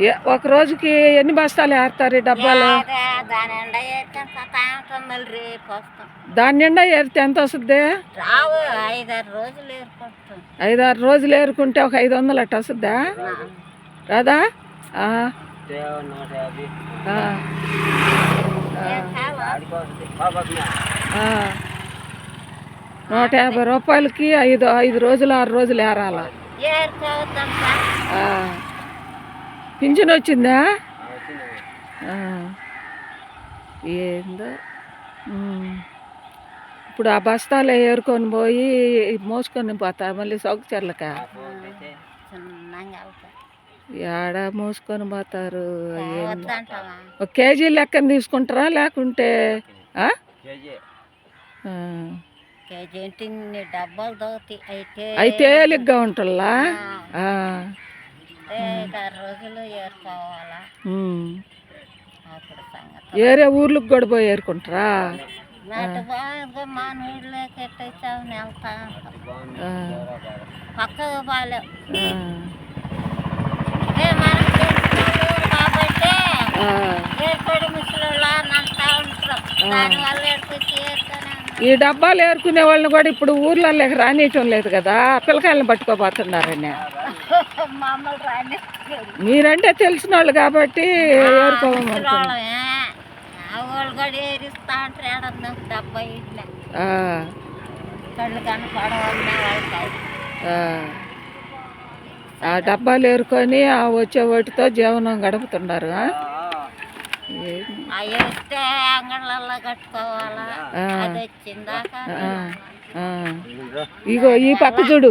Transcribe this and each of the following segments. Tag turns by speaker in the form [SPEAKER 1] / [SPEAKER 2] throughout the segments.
[SPEAKER 1] ఏ- ఒక రోజుకి ఎన్ని బస్తాలు ఏరుతారు ఈ డబ్బాలు?
[SPEAKER 2] అదే దాని ఎండ ఏరుకొని పోతా ఉంటాం మళ్ళీ రేపు వస్తాం.
[SPEAKER 1] దాని నిండా ఏరితే ఎంత వస్తుంది?
[SPEAKER 2] ఐదారు రోజులు ఏరుకుంటాం.
[SPEAKER 1] ఒక ఐదు వందలు అట్ట వస్తుందా? రాదా. నూట యాభై. రూపాయలకి ఐదు ఐదు రోజులు ఆరు రోజులు ఏరాల. పింఛన్ వచ్చిందా. ఏందో. ఇప్పుడు ఆ బస్తాలు ఏరుకొని పోయి మోసుకొని పోతా మళ్ళీ
[SPEAKER 2] చిన్నగా వెళ్తాం.
[SPEAKER 1] ఏడ మోసుకొని పోతారు? ఒక కేజీ లెక్కన తీసుకుంటారా లేకుంటే
[SPEAKER 2] అయితే
[SPEAKER 1] తేలిగ్గా ఉంటుందా ఆ.
[SPEAKER 2] ఐదారు రోజులు ఏరుకోవాలా?
[SPEAKER 1] ఉమ్.
[SPEAKER 2] అప్పుడు సంగతి.
[SPEAKER 1] ఏరే ఊర్లకు కూడా పోయి ఏరుకుంటారా
[SPEAKER 2] నాటు బాగా మా నీళ్ళకి వెళ్తా కాబట్టి. ఏర్పడి దానివల్ల ఏరుతానే.
[SPEAKER 1] ఈ డబ్బాలు ఏరుకునే వాళ్ళని కూడా ఇప్పుడు ఊర్లలోకి రానియటం లేదు కదా. పిల్లకాయలను పట్టుకోబోతున్నారని మీరంటే తెలిసిన వాళ్ళు కాబట్టి ఆ, డబ్బాలు ఏరుకొని ఆ వచ్చే వాటితో జీవనం గడుపుతున్నారు. ఇగో ఈ పక్క చూడు.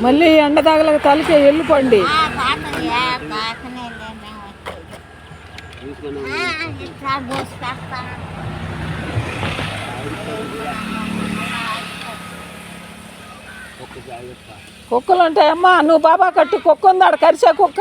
[SPEAKER 1] మళ్ళీ ఎండ తగలక తలకే వెళ్ళిపోండి కుక్కలు ఉంటాయమ్మా నువ్వు బాబా కట్టు కుక్క ఉందాడు కరిసే కుక్క.